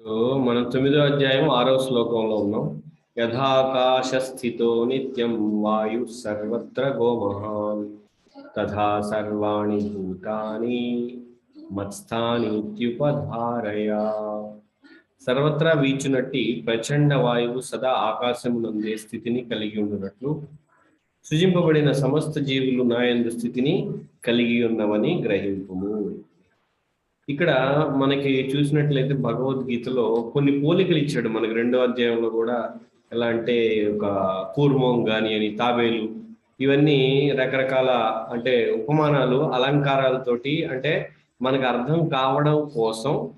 So మనం తొమ్మిదో అధ్యాయం ఆరో శ్లోకంలో ఉన్నాం. యథాకాశ స్థితో నిత్యం వాయు సర్వత్ర గోమహాన్ తథా సర్వాణి భూతాని మత్స్థాని ఇత్యుపధారయ సర్వత్రా వీచునట్టి ప్రచండ వాయువు సదా ఆకాశమునందే స్థితిని కలిగి ఉండునట్లు. సృజింపబడిన సమస్త జీవులు నాయందు స్థితిని కలిగి ఉన్నవని గ్రహింపుము. ఇక్కడ మనకి చూసినట్లయితే భగవద్గీతలో కొన్ని పోలికలు ఇచ్చాడు. మనకి రెండో అధ్యాయంలో కూడా ఎలా అంటే ఒక కూర్మం గాని అని తాబేలు ఇవన్నీ రకరకాల అంటే ఉపమానాలు అలంకారాలతోటి అంటే మనకు అర్థం కావడం కోసం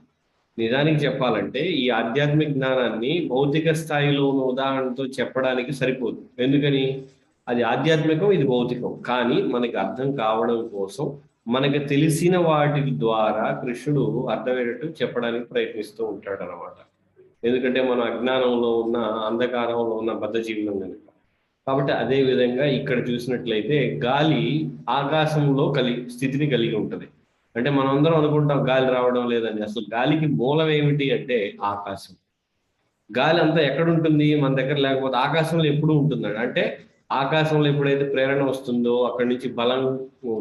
నిజానికి చెప్పాలంటే ఈ ఆధ్యాత్మిక జ్ఞానాన్ని భౌతిక స్థాయిలో ఉన్న ఉదాహరణతో చెప్పడానికి సరిపోదు. ఎందుకని? అది ఆధ్యాత్మికం ఇది భౌతికం. కానీ మనకి అర్థం కావడం కోసం మనకు తెలిసిన వాటి ద్వారా కృష్ణుడు అర్థమయ్యేటట్టు చెప్పడానికి ప్రయత్నిస్తూ ఉంటాడు అనమాట ఎందుకంటే మన అజ్ఞానంలో ఉన్న అంధకారంలో ఉన్న బద్ధ జీవనం కనుక. కాబట్టి అదే విధంగా ఇక్కడ చూసినట్లయితే గాలి ఆకాశంలో కలిగి స్థితిని కలిగి ఉంటుంది. అంటే మనం అందరం అనుకుంటాం గాలి రావడం లేదని. అసలు గాలికి మూలం ఏమిటి అంటే ఆకాశం. గాలి అంతా ఎక్కడ ఉంటుంది? మన దగ్గర లేకపోతే ఆకాశంలో ఎప్పుడు ఉంటుంది అంటే ఆకాశంలో ఎప్పుడైతే ప్రేరణ వస్తుందో అక్కడి నుంచి బలం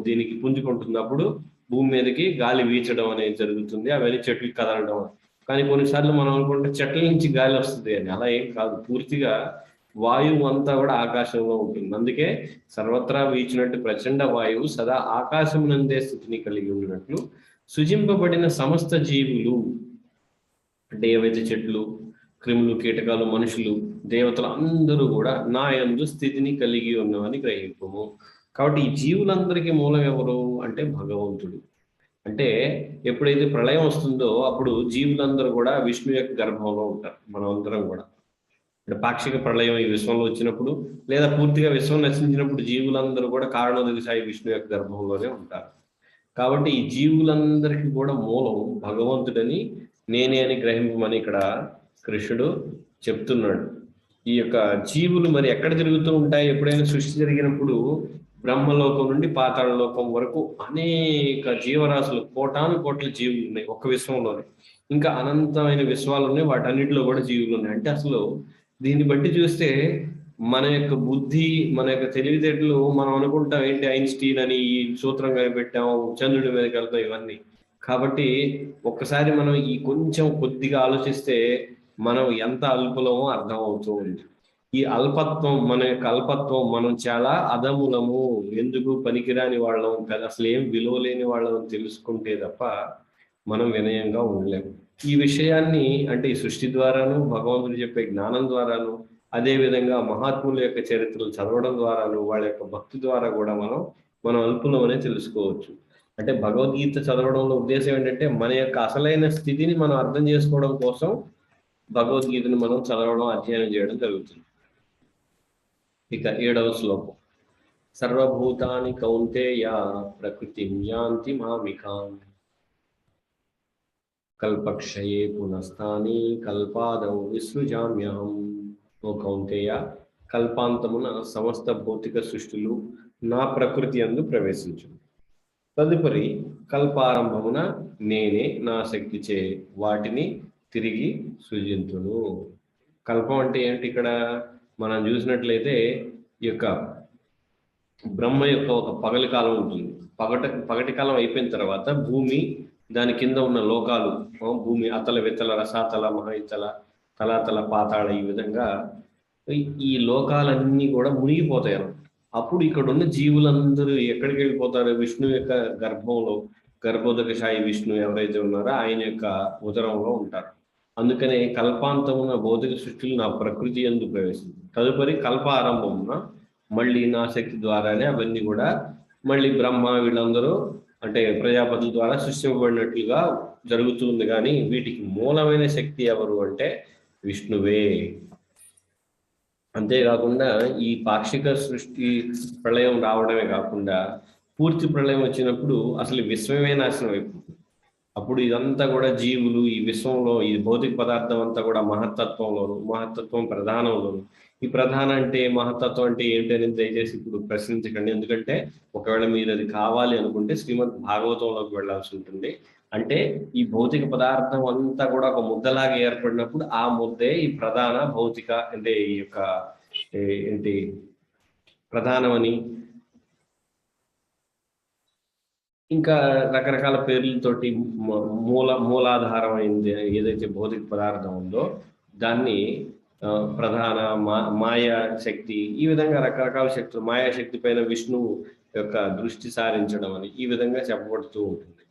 దీనికి పుంజుకుంటుంది అప్పుడు భూమి మీదకి గాలి వీచడం అనేది జరుగుతుంది. అవన్నీ చెట్లు కదలడం. కానీ కొన్నిసార్లు మనం అనుకుంటే చెట్ల నుంచి గాలి వస్తుంది అని. అలా ఏం కాదు. పూర్తిగా వాయువు అంతా కూడా ఆకాశంలో ఉంటుంది. అందుకే సర్వత్రా వీచినట్టు ప్రచండ వాయువు సదా ఆకాశం నందే స్థితిని కలిగి ఉన్నట్లు సుజింపబడిన సమస్త జీవులు అంటే ఏవైతే చెట్లు క్రిములు కీటకాలు మనుషులు దేవతలందరూ కూడా నా యందు స్థితిని కలిగి ఉన్నవని గ్రహింపము. కాబట్టి ఈ జీవులందరికీ మూలం ఎవరు అంటే భగవంతుడు. అంటే ఎప్పుడైతే ప్రళయం వస్తుందో అప్పుడు జీవులందరూ కూడా విష్ణు యొక్క గర్భంలో ఉంటారు మనమందరం అందరం కూడా. అంటే పాక్షిక ప్రళయం ఈ విశ్వంలో వచ్చినప్పుడు లేదా పూర్తిగా విశ్వం నశించినప్పుడు జీవులందరూ కూడా కారణోదక సాయి విష్ణు యొక్క గర్భంలోనే ఉంటారు. కాబట్టి ఈ జీవులందరికీ కూడా మూలం భగవంతుడని నేనే అని గ్రహింపమని ఇక్కడ కృష్ణుడు చెప్తున్నాడు. ఈ యొక్క జీవులు మరి ఎక్కడ జరుగుతూ ఉంటాయి? ఎప్పుడైనా సృష్టి జరిగినప్పుడు బ్రహ్మలోకం నుండి పాతాళ లోకం వరకు అనేక జీవరాశులు కోటాను కోట్ల జీవులు ఉన్నాయి ఒక్క విశ్వంలోనే. ఇంకా అనంతమైన విశ్వాలు ఉన్నాయి వాటన్నిటిలో కూడా జీవులు ఉన్నాయి. అంటే అసలు దీన్ని బట్టి చూస్తే మన యొక్క బుద్ధి మన యొక్క తెలివితేటలు మనం అనుకుంటాం ఏంటి ఐన్స్టీన్ అని ఈ సూత్రం కనిపెట్టాం చంద్రుడి మీదకి వెళ్తాం ఇవన్నీ. కాబట్టి ఒక్కసారి మనం ఈ కొంచెం కొద్దిగా ఆలోచిస్తే మనం ఎంత అల్పులమో అర్థం అవుతూ ఉంది. ఈ అల్పత్వం మన యొక్క అల్పత్వం మనం చాలా అదములము ఎందుకు పనికిరాని వాళ్ళం కదా అసలు ఏం విలువ లేని వాళ్ళం తెలుసుకుంటే తప్ప మనం వినయంగా ఉండలేము. ఈ విషయాన్ని అంటే ఈ సృష్టి ద్వారాను భగవంతుడు చెప్పే జ్ఞానం ద్వారాను అదే విధంగా మహాత్ముల యొక్క చరిత్రలు చదవడం ద్వారాను వాళ్ళ యొక్క భక్తి ద్వారా కూడా మనం మనం అల్పులం అనే తెలుసుకోవచ్చు. అంటే భగవద్గీత చదవడంలో ఉద్దేశం ఏంటంటే మన యొక్క అసలైన స్థితిని మనం అర్థం చేసుకోవడం కోసం భగవద్గీతను మనం చదవడం అధ్యయనం చేయడం జరుగుతుంది. ఇక ఏడవ శ్లోకం. సర్వభూతాని కౌంతేయ ప్రకృతి యాంతి మామికాం. కల్పక్షయే పునస్తాని కల్పాదౌ విసృజామ్యాం. ఓ కౌంతేయ కల్పాంతమున సమస్త భౌతిక సృష్టిలు నా ప్రకృతి అందు ప్రవేశించు తదుపరి కల్పారంభమున నేనే నా శక్తిచే వాటిని తిరిగి సృజింతును. కల్పం అంటే ఏంటి ఇక్కడ మనం చూసినట్లయితే ఈ యొక్క బ్రహ్మ యొక్క ఒక పగలి కాలం ఉంటుంది. పగట పగటి కాలం అయిపోయిన తర్వాత భూమి దాని కింద ఉన్న లోకాలు భూమి అతల వితల రసాతల మహాయితల తలాతల పాతాళ ఈ విధంగా ఈ లోకాలన్నీ కూడా మునిగిపోతాయి అన్నమాట. అప్పుడు ఇక్కడ ఉన్న జీవులందరూ ఎక్కడికి వెళ్ళిపోతారు? విష్ణు యొక్క గర్భంలో గర్భోదక సాయి విష్ణు ఎవరైతే ఉన్నారో ఆయన యొక్క ఉదరంలో ఉంటారు. అందుకనే కల్పాంతమున భౌతిక సృష్టిలు నా ప్రకృతి ఎందుకు ప్రవేశింది తదుపరి కల్ప ఆరంభమున మళ్ళీ నా శక్తి ద్వారానే అవన్నీ కూడా మళ్ళీ బ్రహ్మ వీళ్ళందరూ అంటే ప్రజాపతుల ద్వారా సృష్టింపబడినట్లుగా జరుగుతుంది కానీ వీటికి మూలమైన శక్తి ఎవరు అంటే విష్ణువే. అంతేకాకుండా ఈ పాక్షిక సృష్టి ప్రళయం రావడమే కాకుండా పూర్తి ప్రళయం వచ్చినప్పుడు అసలు విశ్వమే నాశనం అయిపోతుంది. అప్పుడు ఇదంతా కూడా జీవులు ఈ విశ్వంలో ఈ భౌతిక పదార్థం అంతా కూడా మహత్తత్వంలోను మహత్తత్వం ప్రధానంలోను. ఈ ప్రధాన అంటే మహత్తత్వం అంటే ఏంటి దయచేసి ఇప్పుడు ప్రశ్నించకండి. ఎందుకంటే ఒకవేళ మీరు అది కావాలి అనుకుంటే శ్రీమద్ భాగవతంలోకి వెళ్ళాల్సి ఉంటుంది. అంటే ఈ భౌతిక పదార్థం అంతా కూడా ఒక ముద్దలాగా ఏర్పడినప్పుడు ఆ ముద్దే ఈ ప్రధాన భౌతిక అంటే ఈ యొక్క ఏంటి ప్రధానమని ఇంకా రకరకాల పేర్లతోటి మూల మూలాధారమైంది ఏదైతే భౌతిక పదార్థం ఉందో దాన్ని ప్రధాన మా మాయా శక్తి ఈ విధంగా రకరకాల శక్తులు మాయా శక్తి పైన విష్ణువు యొక్క దృష్టి సారించడం అని ఈ విధంగా చెప్పబడుతూ ఉంటుంది.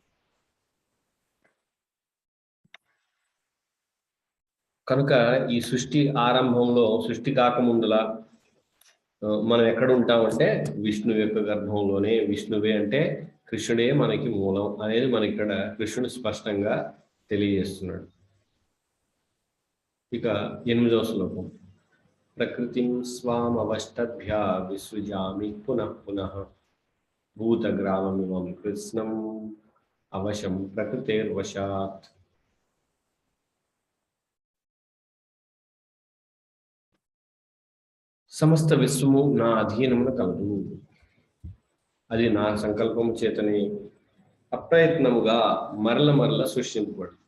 కనుక ఈ సృష్టి ఆరంభంలో సృష్టి కాకముందులా మనం ఎక్కడ ఉంటామంటే విష్ణువు యొక్క గర్భంలోనే విష్ణువే అంటే కృష్ణుడే మనకి మూలం అనేది మనకి ఇక్కడ కృష్ణుడు స్పష్టంగా తెలియజేస్తున్నాడు. ఇక ఎనిమిదవ శ్లోకం. ప్రకృతిం స్వామవష్టభ్య విసృజామి పునః పునః. భూతగ్రామమివం కృష్ణం అవశం ప్రకృతేర్వశాత్. సమస్త విశ్వము నా అధీనమున కలదు. అది నా సంకల్పం చేతనే అప్రయత్నముగా మరల మరల సృష్టింపబడు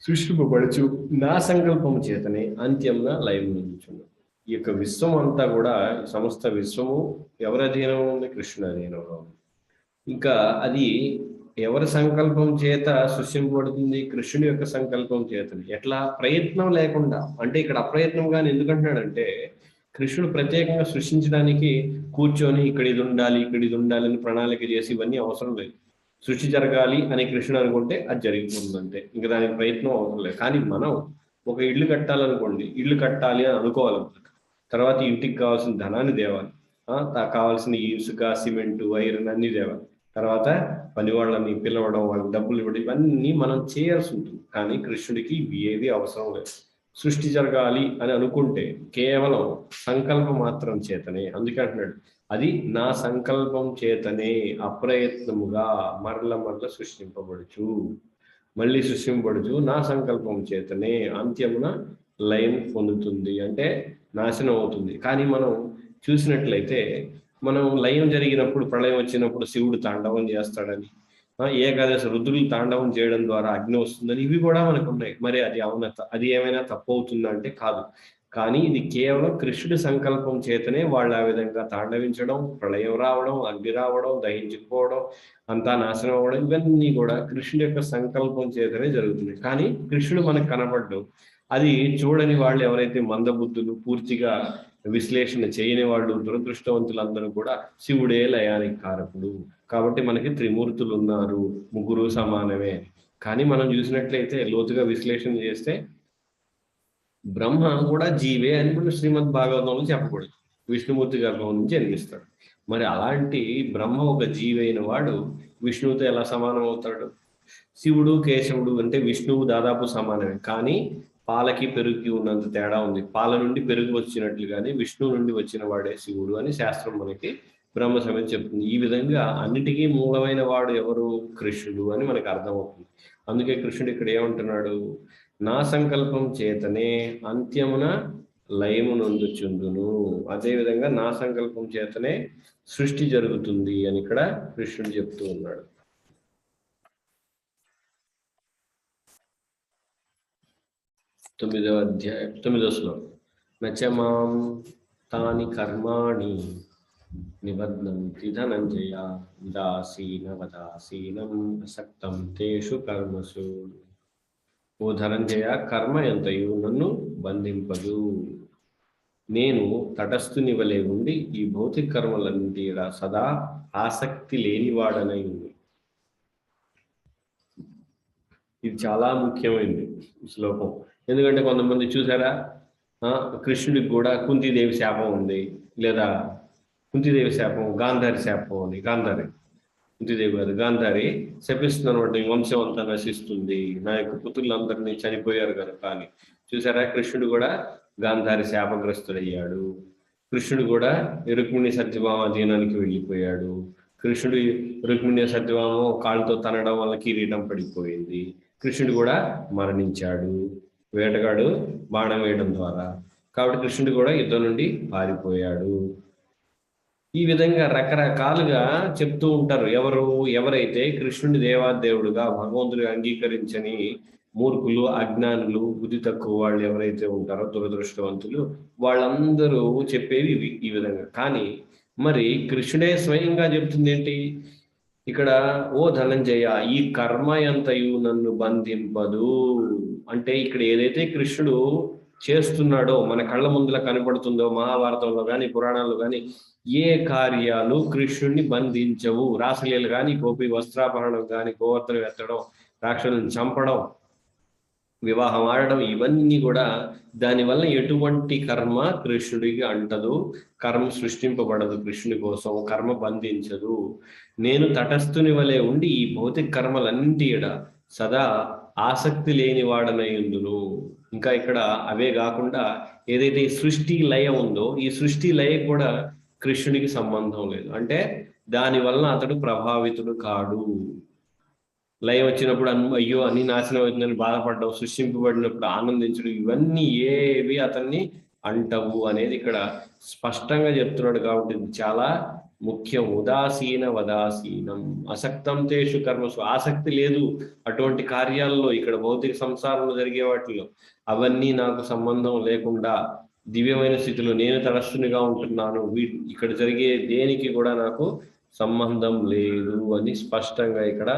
సృష్టింపబడుచు. నా సంకల్పము చేతనే అంత్యంన లయం నిలుచును. ఈ యొక్క విశ్వం అంతా కూడా సమస్త విశ్వము ఎవరి అధీనం ఉంది? కృష్ణుని అధీనంలో ఉంది. ఇంకా అది ఎవరి సంకల్పం చేత సృష్టింపబడుతుంది? కృష్ణుడి యొక్క సంకల్పం చేతని. ఎట్లా? ప్రయత్నం లేకుండా. అంటే ఇక్కడ అప్రయత్నంగానే ఎందుకంటున్నాడంటే కృష్ణుడు ప్రత్యేకంగా సృష్టించడానికి కూర్చొని ఇక్కడ ఇది ఉండాలి ఇక్కడ ఇది ఉండాలి అని ప్రణాళిక చేసి ఇవన్నీ అవసరం లేదు. సృష్టి జరగాలి అని కృష్ణుడు అనుకుంటే అది జరుగుతుంది అంతే. ఇంకా దానికి ప్రయత్నం అవసరం లేదు. కానీ మనం ఒక ఇల్లు కట్టాలనుకోండి ఇల్లు కట్టాలి అని అనుకోవాలి తర్వాత ఇంటికి కావాల్సిన ధనాన్ని తేవాలి. ఆ, కావాల్సిన ఇసుక సిమెంట్ ఐరన్ అన్ని తేవాలి. తర్వాత పని వాళ్ళని పిలవడం వాళ్ళకి డబ్బులు ఇవ్వడం ఇవన్నీ మనం చేయాల్సి ఉంటుంది. కానీ కృష్ణుడికి ఇవి ఏవి అవసరం లేదు. సృష్టి జరగాలి అని అనుకుంటే కేవలం సంకల్పం మాత్రం చేతనే. అందుకంటున్నాడు అది నా సంకల్పం చేతనే అప్రయత్నముగా మరల మరల సృష్టింపబడుచు. మళ్ళీ సృష్టింపబడుచు నా సంకల్పం చేతనే అంత్యమున లయం పొందుతుంది. అంటే నాశనం అవుతుంది. కానీ మనం చూసినట్లయితే మనం లయం జరిగినప్పుడు ప్రళయం వచ్చినప్పుడు శివుడు తాండవం చేస్తాడని ఏకాదశి రుద్రులు తాండవం చేయడం ద్వారా అగ్ని వస్తుందని ఇవి కూడా మనకు ఉన్నాయి. మరి అది అవున అది ఏమైనా తప్పు అవుతుందా అంటే కాదు. కానీ ఇది కేవలం కృష్ణుడి సంకల్పం చేతనే వాళ్ళు ఆ విధంగా తాండవించడం ప్రళయం రావడం అగ్ని రావడం దహించుకుపోవడం అంతా నాశనం అవ్వడం ఇవన్నీ కూడా కృష్ణుడి యొక్క సంకల్పం చేతనే జరుగుతుంది కానీ కృష్ణుడు మనకు కనపడ్డం అది చూడని వాళ్ళు ఎవరైతే మందబుద్ధులు పూర్తిగా విశ్లేషణ చేయని వాళ్ళు దురదృష్టవంతులందరూ కూడా శివుడే లయానికి కారకుడు. కాబట్టి మనకి త్రిమూర్తులు ఉన్నారు ముగ్గురు సమానమే. కానీ మనం చూసినట్లయితే లోతుగా విశ్లేషణ చేస్తే బ్రహ్మ కూడా జీవే అని కూడా శ్రీమద్ భాగవతంలో చెప్పకూడదు. విష్ణుమూర్తి గర్భం నుంచి జన్మిస్తాడు. మరి అలాంటి బ్రహ్మ ఒక జీవైన వాడు విష్ణువుతో ఎలా సమానం అవుతాడు? శివుడు కేశవుడు అంటే విష్ణువు దాదాపు సమానమే. కానీ పాలకి పెరుగుకి ఉన్నంత తేడా ఉంది. పాల నుండి పెరుగు వచ్చినట్లుగానే విష్ణువు నుండి వచ్చిన వాడే శివుడు అని శాస్త్రం మనకి బ్రహ్మ సమయం చెప్తుంది. ఈ విధంగా అన్నిటికీ మూలమైన వాడు ఎవరు? కృష్ణుడు అని మనకు అర్థమవుతుంది. అందుకే కృష్ణుడు ఇక్కడ ఏమంటున్నాడు? నా సంకల్పం చేతనే అంత్యమున లయము నొందుచుందును అదేవిధంగా నా సంకల్పం చేతనే సృష్టి జరుగుతుంది అని ఇక్కడ కృష్ణుడు చెప్తూ ఉన్నాడు. తొమ్మిదవ అధ్యాయం తొమ్మిదవ శ్లోకం. నచమాం తాని కర్మాణి నిబధ్నంతి ధనంజయ ఉదాసీన వదాసీనం అసక్తం తేషు కర్మసు ఓ ధనంజయ కర్మ ఎంతయు నన్ను బంధింపదు। నేను తటస్థుని వలె ఉండి ఈ భౌతిక కర్మలన్నింటి సదా ఆసక్తి లేనివాడనై ఉంది ఇది చాలా ముఖ్యమైనది శ్లోకం. ఎందుకంటే కొంతమంది చూసారా? కృష్ణుడికి కూడా కుంతీదేవి శాపం ఉంది లేదా కుంతిదేవి శాపం గాంధారి శాపం అని గాంధారి. కుంతిదేవి కాదు గాంధారి శపిస్తుంది అనమాట నీ వంశం అంతా నశిస్తుంది. నా యొక్క పుత్రులందరినీ చనిపోయారు కనుక అని. చూసారా కృష్ణుడు కూడా గాంధారి శాపగ్రస్తుడయ్యాడు. కృష్ణుడు కూడా రుక్మిణి సత్యభామ అధీనానికి వెళ్ళిపోయాడు. కృష్ణుడు రుక్మిణి సత్యభామ కాళ్ళతో తనడం వల్ల కిరీటం పడిపోయింది. కృష్ణుడు కూడా మరణించాడు. వేటగాడు బాణం వేయడం ద్వారా. కాబట్టి కృష్ణుడు కూడా యుద్ధం నుండి పారిపోయాడు. ఈ విధంగా రకరకాలుగా చెప్తూ ఉంటారు. ఎవరు ఎవరైతే కృష్ణుని దేవాదేవుడుగా భగవంతుడిగా అంగీకరించని మూర్ఖులు అజ్ఞానులు బుద్ధి తక్కువ వాళ్ళు ఎవరైతే ఉంటారో దురదృష్టవంతులు వాళ్ళందరూ చెప్పేవి ఇవి ఈ విధంగా. కానీ మరి కృష్ణుడే స్వయంగా చెప్తుంది ఏంటి? ఇక్కడ ఓ ధనంజయ ఈ కర్మ ఎంతయు నన్ను బంధింపదు. అంటే ఇక్కడ ఏదైతే కృష్ణుడు చేస్తున్నాడో మన కళ్ళ ముందులా కనపడుతుందో మహాభారతంలో కానీ పురాణాల్లో కానీ ఏ కార్యాలు కృష్ణుడిని బంధించవు. రాసలీలు కానీ గోపి వస్త్రాపహరణం కానీ గోవర్ధనం ఎత్తడం రాక్షసుని చంపడం వివాహం ఆడడం ఇవన్నీ కూడా దానివల్ల ఎటువంటి కర్మ కృష్ణుడికి అంటదు. కర్మ సృష్టింపబడదు కృష్ణుడి కోసం కర్మ బంధించదు. నేను తటస్థుని వలె ఉండి ఈ భౌతిక కర్మలన్నింటి ఎడ సదా ఆసక్తి లేని వాడనయ్యుందును ఇంకా ఇక్కడ అవే కాకుండా ఏదైతే ఈ సృష్టి లయ ఉందో ఈ సృష్టి లయ కూడా కృష్ణుడికి సంబంధం లేదు. అంటే దాని వలన అతడు ప్రభావితుడు కాడు. లయ వచ్చినప్పుడు అన్ అయ్యో అన్ని నాశనం అవుతుందని బాధపడడం సృష్టింపబడినప్పుడు ఆనందించడం ఇవన్నీ ఏవి అతన్ని అంటవు అనేది ఇక్కడ స్పష్టంగా చెప్తున్నాడు కాబట్టి చాలా ముఖ్య ఉదాసీన వదాసీనం. అసక్తం తేషు కర్మసు. ఆసక్తి లేదు అటువంటి కార్యాల్లో ఇక్కడ భౌతిక సంసారంలో జరిగే వాటిలో. అవన్నీ నాకు సంబంధం లేకుండా దివ్యమైన స్థితిలో నేను తరస్సునిగా ఉంటున్నాను. వీ ఇక్కడ జరిగే దేనికి కూడా నాకు సంబంధం లేదు అని స్పష్టంగా ఇక్కడ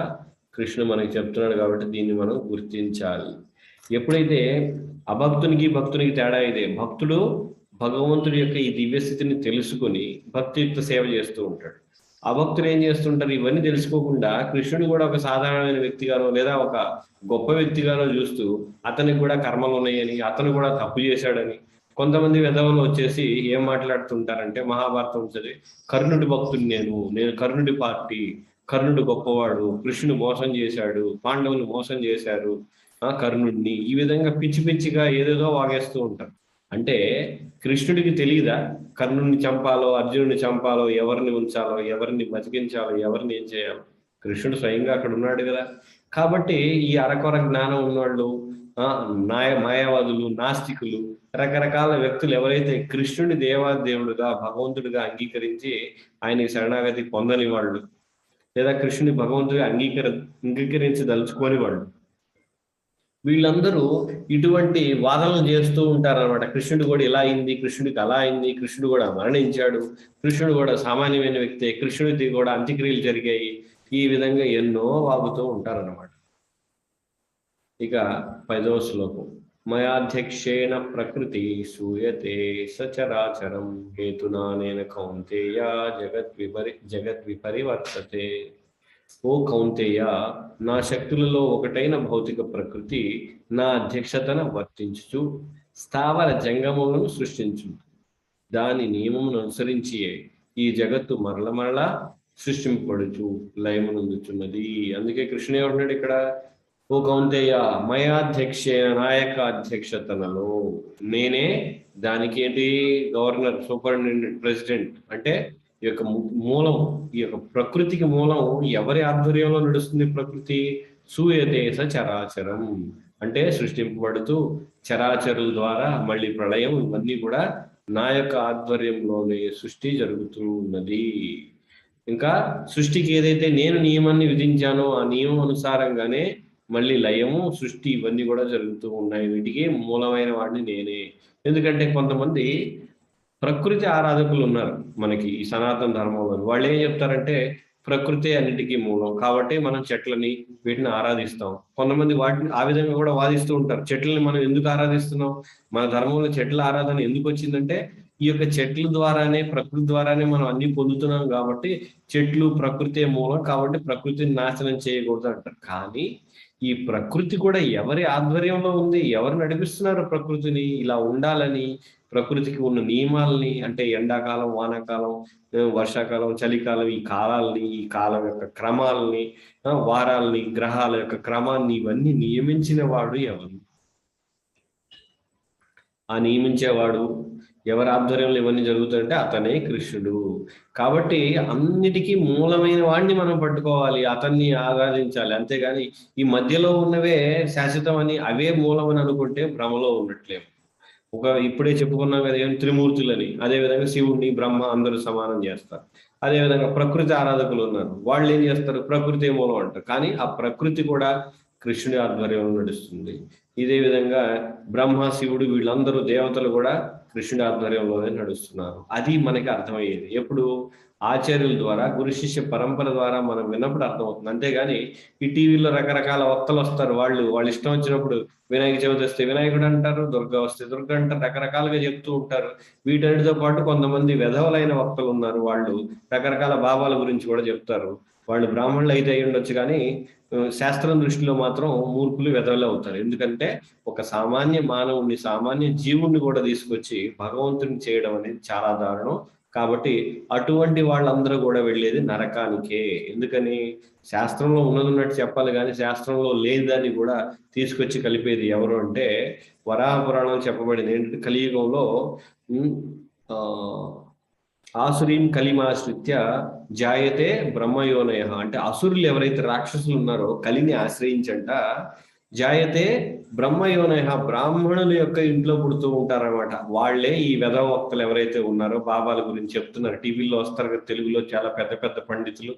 కృష్ణుడు మనకి చెప్తున్నాడు కాబట్టి దీన్ని మనం గుర్తించాలి. ఎప్పుడైతే అభక్తునికి భక్తునికి తేడా ఇదే. భక్తుడు భగవంతుడి యొక్క ఈ దివ్య స్థితిని తెలుసుకుని భక్తియుక్త సేవ చేస్తూ ఉంటాడు. అభక్తులు ఏం చేస్తుంటారు? ఇవన్నీ తెలుసుకోకుండా కృష్ణుడు కూడా ఒక సాధారణమైన వ్యక్తిగానో లేదా ఒక గొప్ప వ్యక్తిగానో చూస్తూ అతనికి కూడా కర్మలు ఉన్నాయని అతను కూడా తప్పు చేశాడని కొంతమంది విధవలు వచ్చేసి ఏం మాట్లాడుతుంటారంటే మహాభారతం చదివి కర్ణుడి భక్తుడు నేను నేను కర్ణుడి పార్టీ కర్ణుడు గొప్పవాడు కృష్ణుడు మోసం చేశాడు పాండవులు మోసం చేశారు ఆ కర్ణుడిని ఈ విధంగా పిచ్చి పిచ్చిగా ఏదేదో వాగేస్తూ ఉంటారు. అంటే కృష్ణుడికి తెలియదా కర్ణుడిని చంపాలో అర్జునుడిని చంపాలో ఎవరిని ఉంచాలో ఎవరిని బతికించాలో ఎవరిని ఏం చేయాలో? కృష్ణుడు స్వయంగా అక్కడ ఉన్నాడు కదా. కాబట్టి ఈ అరకొర జ్ఞానం ఉన్నవాళ్ళు ఆ నాయ మాయావాదులు నాస్తికులు రకరకాల వ్యక్తులు ఎవరైతే కృష్ణుడి దేవాదేవుడుగా భగవంతుడిగా అంగీకరించి ఆయన శరణాగతి పొందని వాళ్ళు లేదా కృష్ణుని భగవంతుడిగా అంగీకర అంగీకరించి దలుచుకోని వాళ్ళు వీళ్ళందరూ ఇటువంటి వాదనలు చేస్తూ ఉంటారన్నమాట. కృష్ణుడు కూడా ఇలా అయింది కృష్ణుడికి అలా అయింది కృష్ణుడు కూడా మరణించాడు కృష్ణుడు కూడా సామాన్యమైన వ్యక్తే కృష్ణుడికి కూడా అంత్యక్రియలు జరిగాయి. ఈ విధంగా ఎన్నో వాగుతూ ఉంటారన్నమాట. ఇక పదో శ్లోకం. మయాధ్యక్షేణ ప్రకృతి సూయతే సచరాచరం హేతునానేన కౌంతేయ జగత్ విపరి జగత్ విపరివర్తతే ఓ కౌంతేయ నా శక్తులలో ఒకటైన భౌతిక ప్రకృతి నా అధ్యక్షతన వర్తించుచు స్థావర జంగములను సృష్టించు దాని నియమమును అనుసరించి ఈ జగత్తు మరల మరల సృష్టింపడుచు లయమునందుచున్నది. అందుకే కృష్ణుడు ఏమంటున్నాడు ఇక్కడ? ఓ కౌంతేయ మయాధ్యక్ష నాయక అధ్యక్షతనలో నేనే దానికి ఏంటి? గవర్నర్ సూపరింటెండెంట్ ప్రెసిడెంట్ అంటే ఈ యొక్క మూలం ఈ యొక్క ప్రకృతికి మూలం ఎవరి ఆధ్వర్యంలో నడుస్తుంది ప్రకృతి? సూయదేశ చరాచరం. అంటే సృష్టింపబడుతూ చరాచరుల ద్వారా మళ్ళీ ప్రళయం ఇవన్నీ కూడా నా యొక్క ఆధ్వర్యంలోనే సృష్టి జరుగుతూ ఉన్నది. ఇంకా సృష్టికి ఏదైతే నేను నియమాన్ని విధించానో ఆ నియమం అనుసారంగానే మళ్ళీ లయము సృష్టి ఇవన్నీ కూడా జరుగుతూ ఉన్నాయి. వీటికి మూలమైన వాడిని నేనే. ఎందుకంటే కొంతమంది ప్రకృతి ఆరాధకులు ఉన్నారు మనకి ఈ సనాతన ధర్మంలో. వాళ్ళు ఏం చెప్తారంటే ప్రకృతి అన్నిటికీ మూలం. కాబట్టి మనం చెట్లని వీటిని ఆరాధిస్తాం. కొంతమంది వాటిని ఆ విధంగా కూడా వాదిస్తూ ఉంటారు. చెట్లని మనం ఎందుకు ఆరాధిస్తున్నాం? మన ధర్మంలో చెట్ల ఆరాధన ఎందుకు వచ్చిందంటే ఈ యొక్క చెట్ల ద్వారానే ప్రకృతి ద్వారానే మనం అన్ని పొందుతున్నాం కాబట్టి చెట్లు ప్రకృతి మూలం కాబట్టి ప్రకృతిని నాశనం చేయకూడదు అంటారు. కానీ ఈ ప్రకృతి కూడా ఎవరి ఆధ్వర్యంలో ఉంది? ఎవరు నడిపిస్తున్నారు ప్రకృతిని? ఇలా ఉండాలని ప్రకృతికి ఉన్న నియమాలని అంటే ఎండాకాలం వానాకాలం వర్షాకాలం చలికాలం ఈ కాలాలని ఈ కాలం యొక్క క్రమాలని వారాలని వారాల్ని గ్రహాల యొక్క క్రమాన్ని ఇవన్నీ నియమించిన వాడు ఎవరు? ఆ నియమించేవాడు ఎవరి ఆధ్వర్యంలో ఇవన్నీ జరుగుతాయంటే అతనే కృష్ణుడు. కాబట్టి అన్నిటికీ మూలమైన వాడిని మనం పట్టుకోవాలి అతన్ని ఆరాధించాలి. అంతేగాని ఈ మధ్యలో ఉన్నవే శాశ్వతం అని అవే మూలం అని అనుకుంటే భ్రమలో ఉన్నట్లేము ఒక ఇప్పుడే చెప్పుకున్నాం కదా ఏం త్రిమూర్తులని. అదే విధంగా శివుడిని బ్రహ్మ అందరూ సమానం చేస్తారు. అదే విధంగా ప్రకృతి ఆరాధకులు ఉన్నారు. వాళ్ళు ఏం చేస్తారు? ప్రకృతి మూలం అంటారు. కానీ ఆ ప్రకృతి కూడా కృష్ణుడి ఆధ్వర్యంలో నడుస్తుంది. ఇదే విధంగా బ్రహ్మ శివుడు వీళ్ళందరూ దేవతలు కూడా కృష్ణుడి ఆధ్వర్యంలోనే నడుస్తున్నారు. అది మనకి అర్థమయ్యేది. ఎప్పుడు ఆచార్యుల ద్వారా గురు శిష్య పరంపర ద్వారా మనం విన్నప్పుడు అర్థమవుతుంది. అంతేగాని ఈ టీవీలో రకరకాల వక్తలు వస్తారు. వాళ్ళు వాళ్ళు ఇష్టం వచ్చినప్పుడు వినాయక చవితి వస్తే వినాయకుడు అంటారు దుర్గ వస్తే దుర్గ అంటారు రకరకాలుగా చెప్తూ ఉంటారు. వీటన్నిటితో పాటు కొంతమంది వెధవలైన వక్తలు ఉన్నారు. వాళ్ళు రకరకాల భావాల గురించి కూడా చెప్తారు. వాళ్ళు బ్రాహ్మణులు అయితే అయి ఉండొచ్చు కానీ శాస్త్రం దృష్టిలో మాత్రం మూర్ఖులు వెదవలే అవుతారు. ఎందుకంటే ఒక సామాన్య మానవుడిని సామాన్య జీవుణ్ణి కూడా తీసుకొచ్చి భగవంతుని చేయడం అనేది చాలా దారుణం. కాబట్టి అటువంటి వాళ్ళందరూ కూడా వెళ్ళేది నరకానికే. ఎందుకని? శాస్త్రంలో ఉన్నది ఉన్నట్టు చెప్పాలి కానీ శాస్త్రంలో లేదని కూడా తీసుకొచ్చి కలిపేది ఎవరు అంటే వరాహ పురాణం చెప్పబడింది ఏంటంటే కలియుగంలో ఆ, ఆసురీం కలిమాశ్రిత్య జాయతే బ్రహ్మయోనయ. అంటే అసురులు ఎవరైతే రాక్షసులు ఉన్నారో కలిని ఆశ్రయించంట. జాయతే బ్రహ్మయోనయ. బ్రాహ్మణుల యొక్క ఇంట్లో పుడుతూ ఉంటారన్నమాట. వాళ్ళే ఈ వెధవక్తలు ఎవరైతే ఉన్నారో బాబాల గురించి చెప్తున్నారు. టీవీలో వస్తారు కదా తెలుగులో చాలా పెద్ద పెద్ద పండితులు.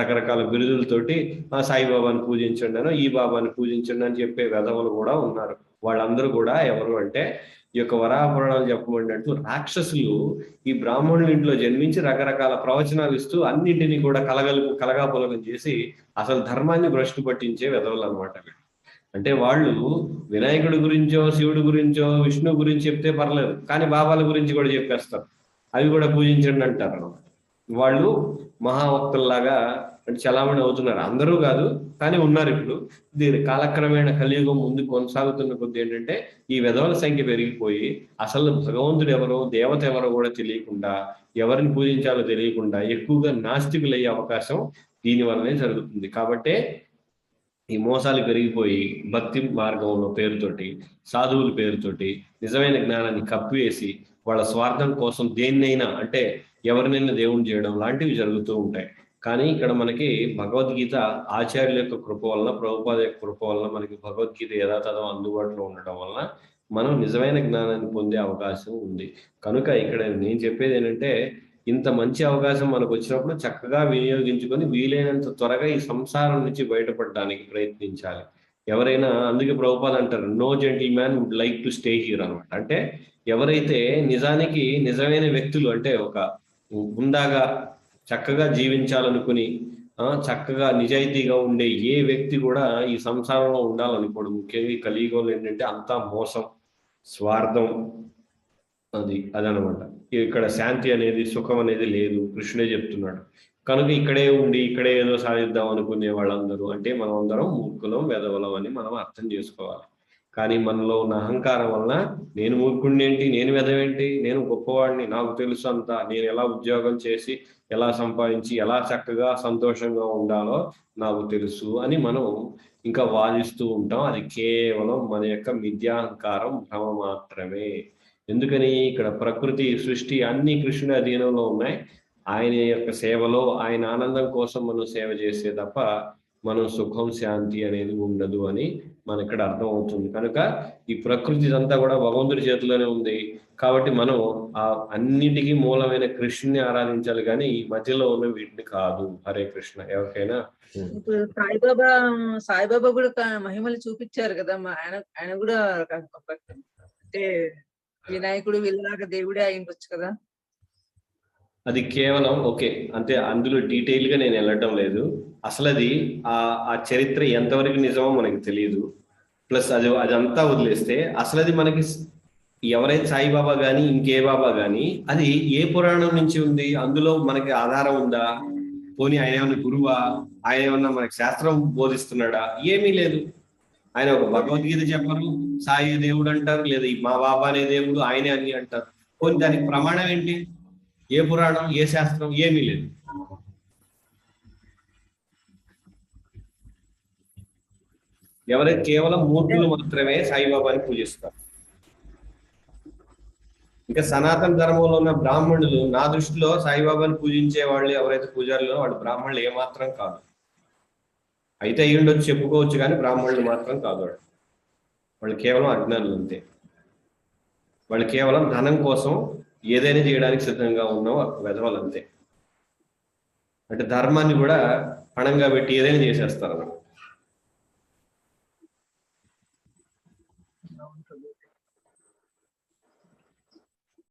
రకరకాల బిరుదులతోటి ఆ సాయిబాబాని పూజించండి ఈ బాబాని పూజించండి అని చెప్పే వెధవలు కూడా ఉన్నారు. వాళ్ళందరూ కూడా ఎవరు అంటే ఈ యొక్క వరాహ పురాణాలు చెప్పబడినట్టు రాక్షసులు ఈ బ్రాహ్మణుల ఇంట్లో జన్మించి రకరకాల ప్రవచనాలు ఇస్తూ అన్నింటినీ కూడా కలగలుపు కలగాపులగం చేసి అసలు ధర్మాన్ని భ్రష్టు పట్టించే వెధవలు అనమాట అంటే వాళ్ళు వినాయకుడి గురించో శివుడి గురించో విష్ణు గురించి చెప్తే పర్లేదు కానీ బాబాల గురించి కూడా చెప్పేస్తారు. అవి కూడా పూజించండి అంటారు అనమాట వాళ్ళు మహావక్తుల్లాగా అంటే చలామణి అవుతున్నారు. అందరూ కాదు కానీ ఉన్నారు ఇప్పుడు. దీని కాలక్రమేణ కలియుగం ముందు కొనసాగుతున్న కొద్ది ఏంటంటే ఈ విధవల సంఖ్య పెరిగిపోయి అసలు భగవంతుడు ఎవరో దేవత ఎవరో కూడా తెలియకుండా ఎవరిని పూజించాలో తెలియకుండా ఎక్కువగా నాస్తికులయ్యే అవకాశం దీని వల్లనే జరుగుతుంది. కాబట్టే ఈ మోసాలు పెరిగిపోయి భక్తి మార్గంలో పేరుతోటి సాధువుల పేరుతోటి నిజమైన జ్ఞానాన్ని కప్పివేసి వాళ్ళ స్వార్థం కోసం దేన్నైనా అంటే ఎవరినైనా దేవుని చేయడం లాంటివి జరుగుతూ ఉంటాయి. కానీ ఇక్కడ మనకి భగవద్గీత ఆచార్యుల యొక్క కృప వలన ప్రభుపాద యొక్క కృప వలన మనకి భగవద్గీత యథాతథం అందుబాటులో ఉండటం వలన మనం నిజమైన జ్ఞానాన్ని పొందే అవకాశం ఉంది. కనుక ఇక్కడ నేను చెప్పేది ఏంటంటే ఇంత మంచి అవకాశం మనకు వచ్చినప్పుడు చక్కగా వినియోగించుకొని వీలైనంత త్వరగా ఈ సంసారం నుంచి బయటపడడానికి ప్రయత్నించాలి. ఎవరైనా అందుకే ప్రభుపాద అంటారు no gentleman would like to stay here అనమాట అంటే ఎవరైతే నిజానికి నిజమైన వ్యక్తులు అంటే ఒక ఉందాగా చక్కగా జీవించాలనుకుని చక్కగా నిజాయితీగా ఉండే ఏ వ్యక్తి కూడా ఈ సంసారంలో ఉండాలనుకోడు. ముఖ్యంగా ఈ కలియుగంలో ఏంటంటే అంతా మోసం స్వార్థం అది అదనమాట. ఇక్కడ శాంతి అనేది సుఖం అనేది లేదు. కృష్ణుడే చెప్తున్నాడు. కనుక ఇక్కడే ఉండి ఇక్కడే ఏదో సాధిద్దాం అనుకునే వాళ్ళందరూ అంటే మనం అందరం మూర్ఖులం వెదవలం అని మనం అర్థం చేసుకోవాలి. కానీ మనలో ఉన్న అహంకారం వలన నేను మూర్ఖుడిని ఏంటి? నేను వెదవేంటి నేను గొప్పవాడిని? నాకు తెలుసు అంతా. నేను ఎలా ఉద్యోగం చేసి ఎలా సంపాదించి ఎలా చక్కగా సంతోషంగా ఉండాలో నాకు తెలుసు అని మనం ఇంకా వాదిస్తూ ఉంటాం. అది కేవలం మన యొక్క మిథ్యాహంకారం భ్రమ మాత్రమే. ఎందుకని? ఇక్కడ ప్రకృతి సృష్టి అన్ని కృష్ణుని అధీనంలో ఉన్నాయి. ఆయన యొక్క సేవలో ఆయన ఆనందం కోసం మనం సేవ చేసే తప్ప మనం సుఖం శాంతి అనేది ఉండదు అని మన ఇక్కడ అర్థం అవుతుంది కనుక ఈ ప్రకృతి అంతా కూడా భగవంతుడి చేతిలోనే ఉంది. కాబట్టి మనం ఆ అన్నిటికీ మూలమైన కృష్ణుని ఆరాధించాలి కానీ ఈ మధ్యలో ఉన్న వీటిని కాదు. హరే కృష్ణ. ఎవరికైనా ఇప్పుడు సాయిబాబా సాయిబాబా కూడా మహిమలు చూపించారు కదా. ఆయన ఆయన కూడా అంటే వినాయకుడు వీళ్ళలాగా దేవుడే అయిండొచ్చు కదా. అది కేవలం ఓకే అంటే అందులో డీటెయిల్గా నేను వెళ్ళటం లేదు. అసలు అది ఆ ఆ చరిత్ర ఎంతవరకు నిజమో మనకి తెలియదు ప్లస్ అది అదంతా వదిలేస్తే అసలు అది మనకి స్- ఎవరైతే సాయిబాబా కానీ ఇంకే బాబా కానీ అది ఏ పురాణం నుంచి ఉంది? అందులో మనకి ఆధారం ఉందా? పోనీ ఆయన ఏమన్నా గురువా? ఆయన ఏమన్నా మనకి శాస్త్రం బోధిస్తున్నాడా? ఏమీ లేదు. ఆయన ఒక భగవద్గీత చెప్పరు. సాయి దేవుడు అంటారు లేదా మా బాబా అనే దేవుడు ఆయనే అని అంటారు. పోనీ దానికి ప్రమాణం ఏంటి? ఏ పురాణం ఏ శాస్త్రం ఏమీ లేదు. ఎవరైతే కేవలం మూర్తులు మాత్రమే సాయిబాబాని పూజిస్తారు. ఇంకా సనాతన ధర్మంలో ఉన్న బ్రాహ్మణులు నా దృష్టిలో సాయిబాబాని పూజించే వాళ్ళు ఎవరైతే పూజారులో వాళ్ళు బ్రాహ్మణులు ఏమాత్రం కాదు. అయితే అయ్యుండొచ్చు చెప్పుకోవచ్చు కానీ బ్రాహ్మణులు మాత్రం కాదు వాళ్ళు. వాళ్ళు కేవలం అజ్ఞానులు అంతే. వాళ్ళు కేవలం ధనం కోసం ఏదైనా చేయడానికి సిద్ధంగా ఉన్నాం వెధవలు అంతే అంటే ధర్మాన్ని కూడా పణంగా పెట్టి ఏదైనా చేసేస్తారు